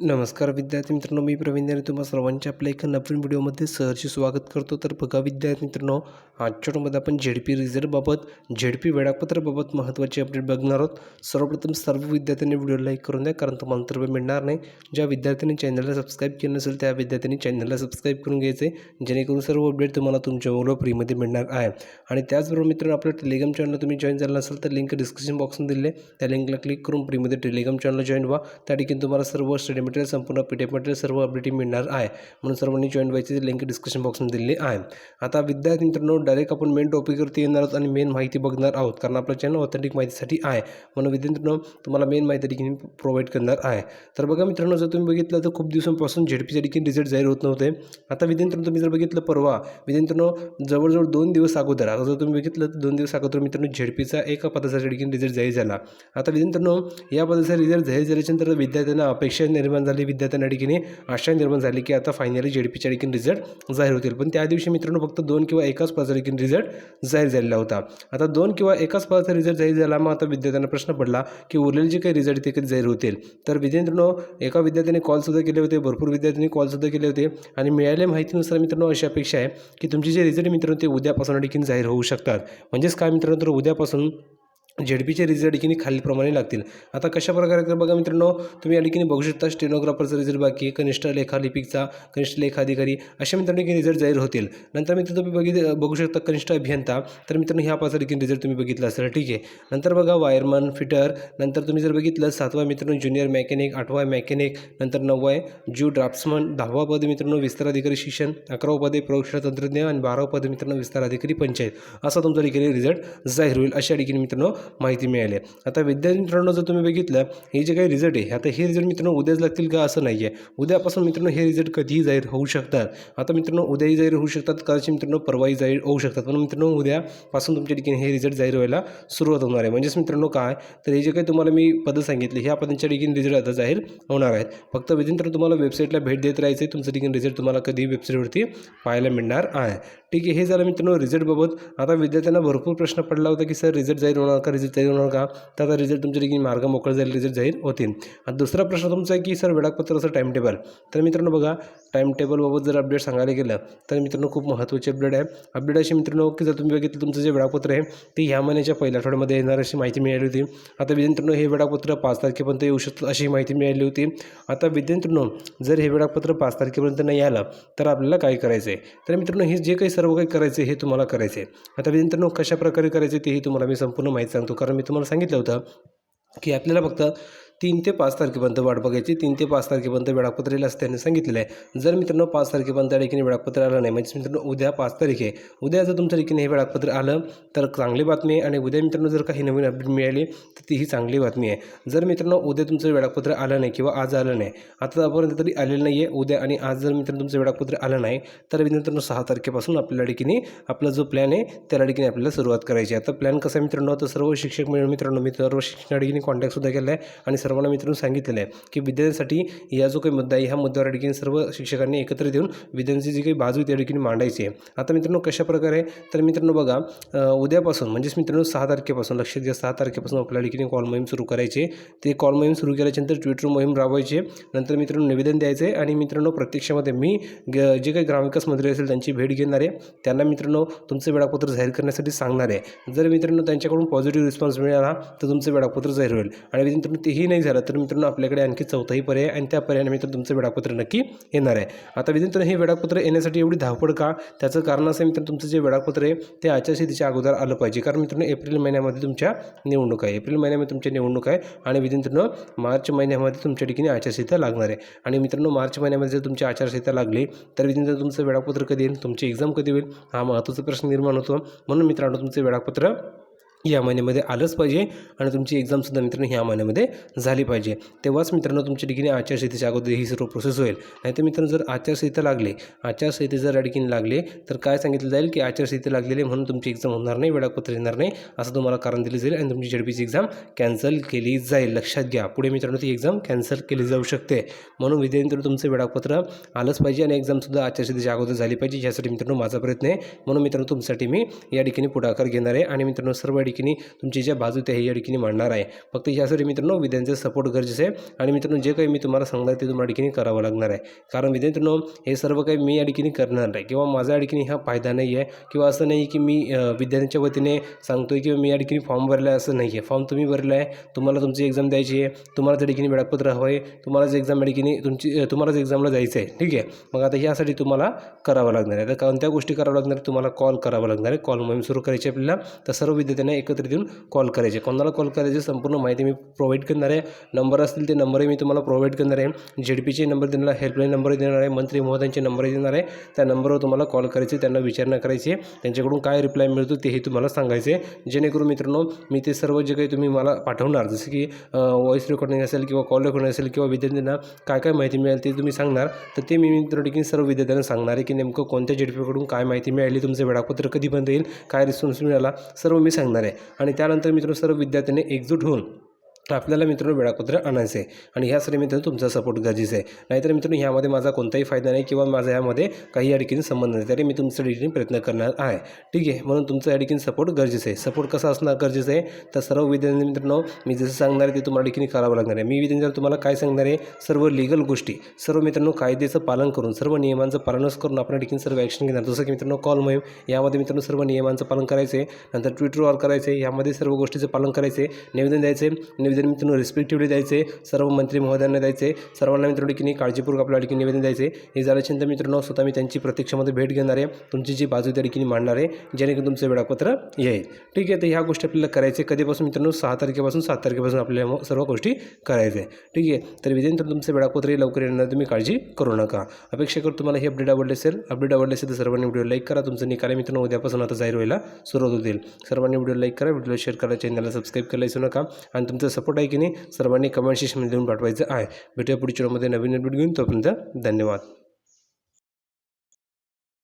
नमस्कार विद्यार्थी मित्रांनो मी प्रवीण आणि तुम्हा सर्वांच्या आपल्या एका नवीन व्हिडिओमध्ये सहर्ष स्वागत करतो. तर बघा विद्यार्थी मित्रांनो आजच्या टोमध्ये आपण झेड पी रिझल्टबाबत झेड पी वेळापत्राबाबत महत्त्वाची अपडेट बघणार आहोत. सर्वप्रथम सर्व विद्यार्थ्यांनी व्हिडिओ लाईक करून द्या कारण तुम्हाला तर मिळणार नाही. ज्या विद्यार्थ्यांनी चॅनलला सबस्क्राईब केलं नसेल त्या विद्यार्थ्यांनी चॅनलला सबस्क्राईब करून घ्यायचे जेणेकरून सर्व अपडेट तुम्हाला तुमच्या मोबाईलवर फ्रीमध्ये मिळणार आहे. आणि त्याचबरोबर मित्रांनो आपल्या टेलिग्राम चॅनल तुम्ही जॉईन झाला नसेल तर लिंक डिस्क्रिप्शन बॉक्समध्ये दिले त्या लिंकला क्लिक करून फ्रीमध्ये टेलिग्राम चॅनल जॉईन व्हा. त्या ठिकाणी तुम्हाला सर्व स्टडी मटेरियल संपूर्ण पी डी एफ मटेरियल सर्व अपडेटी मिळणार आहे. म्हणून सर्वांनी जॉईन व्हायची लिंक डिस्क्रिप्शन बॉक्समध्ये दिली आहे. आता विद्यार्थी मित्रांनो डायरेक्ट आपण मेन टॉपिकवरती येणार आहोत आणि मेन माहिती बघणार आहोत. कारण आपलं चॅनल ऑथेंटिक माहितीसाठी आहे. म्हणून विद्यार्थी मित्रांनो तुम्हाला मेन माहिती देखील प्रोव्हाइड करणार आहे. तर बघा मित्रांनो जर तुम्ही बघितलं तर खूप दिवसांपासून झेडपीच्या देखील रिझल्ट जाहीर होत नव्हते. आता विद्यार्थी तुम्ही जर बघितलं परवा विद्यार्थी जवळजवळ दोन दिवस अगोदर आता जर तुम्ही बघितलं तर दोन दिवस अगोदर मित्रांनो झेडपीचा एका पदासाठी देखील रिझल्ट जाहीर झाला. आता विद्यार्थी या पदाचा रिझल्ट जाहीर झाल्याच्यानंतर विद्यार्थ्यांना अपेक्षा निर्माण झाली विद्यार्थ्यांना ठिकाणी आशा निर्माण झाली की आता फायनली झेडपीच्या ठिकाणी रिझल्ट जाहीर होतील. पण त्या दिवशी मित्रांनो फक्त दोन किंवा एकाच पदाचा देखील रिझल्ट जाहीर झालेला होता. आता दोन किंवा एकाच पदाचा रिझल्ट जाहीर झाला मग आता विद्यार्थ्यांना प्रश्न पडला की उरलेले जे काही रिझल्ट ते कधी जाहीर होतील. तर विद्यार्थ्यांनो एका विद्यार्थ्याने कॉलसुद्धा केले होते भरपूर विद्यार्थ्यांनी कॉलसुद्धा केले होते आणि मिळालेल्या माहितीनुसार मित्रांनो अशी अपेक्षा आहे की तुमचे जे रिझल्ट मित्रांनो ते उद्यापासून देखील जाहीर होऊ शकतात. म्हणजेच काय मित्रांनो तर उद्यापासून झेडपीचे रिझल्ट ठिकाणी खालीलप्रमाणे लागतील. आता कशा प्रकारे तर बघा मित्रांनो तुम्ही या ठिकाणी बघू शकता स्टेनोग्राफरचा रिझल्ट बाकी कनिष्ठ लेखालिपिकचा कनिष्ठ लेखाधिकारी अशा मित्रांनो की रिझल्ट जाहीर होतील. नंतर मित्र तुम्ही बघित बघू शकता कनिष्ठ अभियंता तर मित्रांनो ह्या पाच देखील रिझल्ट तुम्ही बघितला असेल ठीक आहे. नंतर बघा वायरमन फिटर नंतर तुम्ही जर बघितलं सातवा मित्रांनो ज्युनियर मेकॅनिक आठवा मेकॅनिक नंतर नववा आहे ज्यू ड्राफ्ट्समन दहावा पद मित्रांनो विस्तार अधिकारी शिक्षण अकरावा पद आहे प्रयोगशाळा तंत्रज्ञ आणि बारावा पद मित्रांनो विस्तार अधिकारी पंचायत. असा तुमचा ठिकाणी रिझल्ट जाहीर होईल. अशा ठिकाणी मित्रांनो माहिती मिळाली आहे. आता विद्यार्थी मित्रांनो जर तुम्ही बघितलं हे जे काही रिझल्ट आहे आता हे रिझल्ट मित्रांनो उद्याच लागतील का असं नाही आहे उद्यापासून मित्रांनो हे रिझल्ट कधीही जाहीर होऊ शकतात. आता मित्रांनो उद्याही जाहीर होऊ शकतात कदाचित मित्रांनो परवाही जाहीर होऊ शकतात. पण मित्रांनो उद्यापासून तुमच्या ठिकाणी हे रिझल्ट जाहीर व्हायला सुरुवात होणार आहे. म्हणजेच मित्रांनो काय? तर हे जे काही तुम्हाला मी पदं सांगितली ह्या पदांच्या ठिकाणी रिझल्ट आता जाहीर होणार आहेत. फक्त विद्यार्थी तुम्हाला वेबसाईटला भेट देत राहायचं आहे. तुमचं ठिकाणी रिझल्ट तुम्हाला कधी वेबसाईटवरती पाहायला मिळणार आहे. ठीक आहे हे झालं मित्रांनो रिझल्टबाबत आता विद्यार्थ्यांना भरपूर प्रश्न पडला होता की सर रिझल्ट जाहीर होणार का? रिझल्ट जाहीर होणार का? तर आता रिझल्ट तुमचे देखील मार्ग मोकळे जाईल रिझल्ट जाहीर होतील. आता दुसरा प्रश्न तुमचा आहे की सर वेळापत्राचं टाईम टेबल तर मित्रांनो बघा टाईम टेबलबाबत जर अपडेट सांगायला गेलं तर मित्रांनो खूप महत्त्वाची अपडेट आहे. अपडेट अशी मित्रांनो की जर तुम्ही बघितलं तुमचं जे वेळापत्र आहे ते ह्या महिन्याच्या पहिल्या आठवड्यामध्ये येणार अशी माहिती मिळाली होती. आता विद्यार्थ्यांनो हे वेळापत्र पाच तारखेपर्यंत येऊ शकतं अशी माहिती मिळाली होती. आता विद्यार्थ्यांनो जर हे वेळापत्र पाच तारखेपर्यंत नाही आलं तर आपल्याला काय करायचं आहे तर मित्रांनो हे जे काही सर्व काही करायचं आहे हे तुम्हाला करायचं आहे आता विद्यार्थ्यांनो कशाप्रकारे करायचे तेही तुम्हाला मी संपूर्ण माहिती सांगतो. कारण मी तुम्हाला सांगितलं होतं की आपल्याला फक्त तीन ते पाच तारखेपर्यंत वाट बघायची. तीन ते पाच तारखेपर्यंत वेळापत्र येईल असं त्यांनी सांगितलेलं आहे. जर मित्रांनो पाच तारखेपर्यंत त्या ठिकाणी वेळापत्र आलं नाही म्हणजे मित्रांनो उद्या पाच तारीख आहे. उद्या जर तुमच्या ठिकाणी हे वेळापत्र आलं तर चांगली बातमी आहे आणि उद्या मित्रांनो जर काही नवीन अपडेट मिळाली तर तीही चांगली बातमी आहे. जर मित्रांनो उद्या तुमचं वेळापत्र आलं नाही किंवा आज आलं नाही आतापर्यंत तरी आलेलं नाही आहे उद्या आणि आज जर मित्रांनो तुमचं वेळापत्र आलं नाही तर मित्रांनो सहा तारखेपासून आपल्या ठिकाणी आपला जो प्लॅन आहे त्या ठिकाणी आपल्याला सुरुवात करायची आहे. आता प्लॅन कसा आहे मित्रांनो? तर सर्व शिक्षक मित्रांनो मी सर्व शिक्षणा ठिकाणी कॉन्टॅक्टसुद्धा केला आहे आणि सर्वांना मित्रांनो सांगितलं सांगितलेलं आहे की विद्यार्थ्यांसाठी या जो काही मुद्दा आहे ह्या मुद्द्यावर ठिकाणी सर्व शिक्षकांनी एकत्र येऊन विद्यार्थ्यांची जी काही बाजू त्या ठिकाणी मांडायची आहे. आता मित्रांनो कशा प्रकारे तर मित्रांनो बघा उद्यापासून म्हणजेच मित्रांनो सहा तारखेपासून लक्षात घ्या सहा तारखेपासून आपल्या ठिकाणी कॉल मोहीम सुरू करायची ते कॉल मोहीम सुरू केल्याच्यानंतर ट्विटर मोहीम राबवायची नंतर मित्रांनो निवेदन द्यायचं आहे आणि मित्रांनो प्रत्यक्षामध्ये मी ग- जे काही ग्रामविकास मंत्री असेल त्यांची भेट घेणार आहे. त्यांना मित्रांनो तुमचं वेळापत्र जाहीर करण्यासाठी सांगणार आहे. जर मित्रांनो त्यांच्याकडून पॉझिटिव्ह रिस्पॉन्स मिळाला तर तुमचं वेळापत्र जाहीर होईल. आणि मित्रांनो तेही नाही झालं तर मित्रांनो आपल्याकडे आणखी चौथाही पर्याय आणि त्या पर्यायाने मित्र तुमचं वेळापत्र नक्की येणार आहे. आता मित्रांनो हे वेळापत्र येण्यासाठी एवढी धावपळ का? त्याचं कारण असं मित्र मित्रांनो तुमचं जे वेळापत्र आहे ते आचारसंहितेच्या अगोदर आलं पाहिजे. कारण मित्रांनो एप्रिल महिन्यामध्ये तुमच्या निवडणूक आहे. एप्रिल महिन्यामध्ये तुमच्या निवडणूक आहे आणि मित्रांनो मार्च महिन्यामध्ये तुमच्या ठिकाणी आचारसंहिता लागणार आहे. आणि मित्रांनो मार्च महिन्यामध्ये जर तुमची आचारसंहिता लागली तर मित्रांनो तुमचं वेळापत्र कधी येईल? तुमची एक्झाम कधी होईल? हा महत्त्वाचा प्रश्न निर्माण होतो. म्हणून मित्रांनो तुमचं वेळापत्र या महिन्यामध्ये आलंच पाहिजे आणि तुमची एक्झामसुद्धा मित्रांनो ह्या महिन्यामध्ये झाली पाहिजे. तेव्हाच मित्रांनो तुमच्या ठिकाणी आचारसंहितेच्या अगोदर ही सर्व प्रोसेस होईल. नाहीतर मित्रांनो जर आचारसंहिता लागली आचारसंहिते जर या ठिकाणी लागले तर काय सांगितलं जाईल की आचारसंहिता लागलेली म्हणून तुमची एक्झाम होणार नाही वेळापत्र येणार नाही असं तुम्हाला कारण दिलं जाईल आणि तुमची झेडपीची एक्झाम कॅन्सल केली जाईल. लक्षात घ्या. पुढे मित्रांनो ती एक्झाम कॅन्सल केली जाऊ शकते. म्हणून विद्यार्थी तुमचं वेळापत्र आलंच पाहिजे आणि एक्झामसुद्धा आचारसंहितेच्या अगोदर झाली पाहिजे यासाठी मित्रांनो माझा प्रयत्न आहे. म्हणून मित्रांनो तुमच्यासाठी मी या ठिकाणी पुढाकार घेणार आहे. आणि मित्रांनो सर्व ठिकाणी तुमची ज्या बाजू त्या या ठिकाणी मांडणार आहे. फक्त यासाठी मित्रांनो विद्यार्थ्यांचा सपोर्ट गरजेचं आहे. आणि मित्रांनो जे काही मी तुम्हाला सांगणार ते तुम्हाला ठिकाणी करावं लागणार आहे. कारण विद्यार्थ्यांनो हे सर्व काही मी या ठिकाणी करणार नाही. किंवा माझा या ठिकाणी हा फायदा नाही आहे. किंवा असं नाही की मी विद्यार्थ्यांच्या वतीने सांगतो आहे किंवा मी या ठिकाणी फॉर्म भरला आहे असं नाही आहे. फॉर्म तुम्ही भरला आहे. तुम्हाला तुमची एक्झाम द्यायची आहे. तुम्हाला त्या ठिकाणी वेळापत्र हवं आहे. तुम्हालाच एक्झाम या ठिकाणी तुमची तुम्हालाच एक्झामला जायचं आहे. ठीक आहे? मग आता ह्यासाठी तुम्हाला करावं लागणार आहे. तर कोणत्या गोष्टी कराव्या लागणार तुम्हाला कॉल करावा लागणार आहे. कॉल मोहीम सुरू करायची आपल्याला. तर सर्व विद्यार्थ्यांना एकत्रित येऊन कॉल करायचे. कोणाला कॉल करायचे संपूर्ण माहिती मी प्रोव्हाइड करणार आहे. नंबर असतील ते नंबरही मी तुम्हाला प्रोव्हाइड करणार आहे. झेड नंबर देणार आहे हेल्पलाईन नंबर देणार आहे मंत्री महोदयांचे नंबरही देणार आहे. त्या नंबरवर तुम्हाला कॉल करायचे त्यांना विचारणा करायची आहे. त्यांच्याकडून काय रिप्लाय मिळतो तेही तुम्हाला सांगायचे आहे. जेणेकरून मित्रांनो मी ते सर्व जे काही तुम्ही मला पाठवणार जसं की व्हॉइस रेकॉर्डिंग असेल किंवा कॉल रेकॉर्डिंग असेल किंवा विद्यार्थ्यांना काय काय माहिती मिळेल ते तुम्ही सांगणार तर ते मी मित्र ठिकाणी सर्व विद्यार्थ्यांना सांगणार आहे की नेमकं कोणत्या जेडपीकडून काय माहिती मिळाली तुमचं वेळापत्र कधीपर्यंत येईल काय रिस्पॉन्स मिळाला सर्व मी सांगणार आहे. आणि त्यानंतर मित्रांनो सर्व विद्यार्थ्यांनी एकजूट होऊन आपल्याला मित्रांनो वेळापत्र आणायचं आहे आणि ह्यासाठी मित्रांनो तुमचा सपोर्ट गरजेचं आहे. नाहीतर मित्रांनो ह्यामध्ये माझा कोणताही फायदा नाही किंवा माझा यामध्ये काही या संबंध नाही. तरी मी तुमच्या ठिकाणी प्रयत्न करणार आहे. ठीक आहे? म्हणून तुमचं या सपोर्ट गरजेचं आहे. सपोर्ट कसा असणार गरजेचं आहे? तर सर्व विद्यार्थी मित्रांनो मी जसं सांगणार आहे ते तुम्हाला ठिकाणी करावं लागणार आहे. मी विद्यार्थी तुम्हाला काय सांगणार आहे? सर्व लिगल गोष्टी सर्व मित्रांनो कायद्याचं पालन करून सर्व नियमांचं पालनच करून आपण या सर्व ॲक्शन घेणार. जसं की मित्रांनो कॉल मोहीम यामध्ये मित्रांनो सर्व नियमांचं पालन करायचं आहे नंतर ट्विटरवर करायचं आहे यामध्ये सर्व गोष्टीचं पालन करायचं आहे निवेदन द्यायचं आहे निवेदन मित्रांनो रिस्पेक्टिव्हली द्यायचे सर्व मंत्री महोदयांना द्यायचे सर्वांना मित्रांनो ठिकाणी काळजीपूर्वक आपल्या ठिकाणी निवेदन द्यायचे हे झाल्याच्यानंतर मित्रांनो स्वतः मी त्यांची प्रत्यक्षामध्ये भेट घेणार आहे. तुमची जी बाजू त्या ठिकाणी मांडणार आहे जेणेकरून तुमचं वेळापत्र येईल. ठीक आहे तर ह्या गोष्टी आपल्याला करायचे. कधीपासून मित्रांनो? सहा तारखेपासून सात तारखेपासून आपल्याला सर्व गोष्टी करायच्या आहे ठीक आहे तर विद्यार्थी तुमचं वेळापत्रही लवकर येणार तुम्ही काळजी करू नका. अपेक्षा करतो तुम्हाला हे अपडेट आवडले असेल अपडेट आवडले असेल तर सर्वांनी व्हिडिओ लाईक करा. तुमचं निकाल मित्रांनो उद्यापासून आता जाहीर व्हायला सुरुवात होतील. सर्वांनी व्हिडिओ लाईक करा व्हिडिओ शेअर करा चॅनलला सबस्क्राईब करायला विसरू नका. आणि तुमचा सपोर्ट आहे की नाही सर्वांनी कमेंट सेक्शनमध्ये लिहून पाठवायचं आहे. भेटूया पुढच्या व्हिडिओमध्ये नवीन अपडेट घेऊन तोपर्यंत धन्यवाद.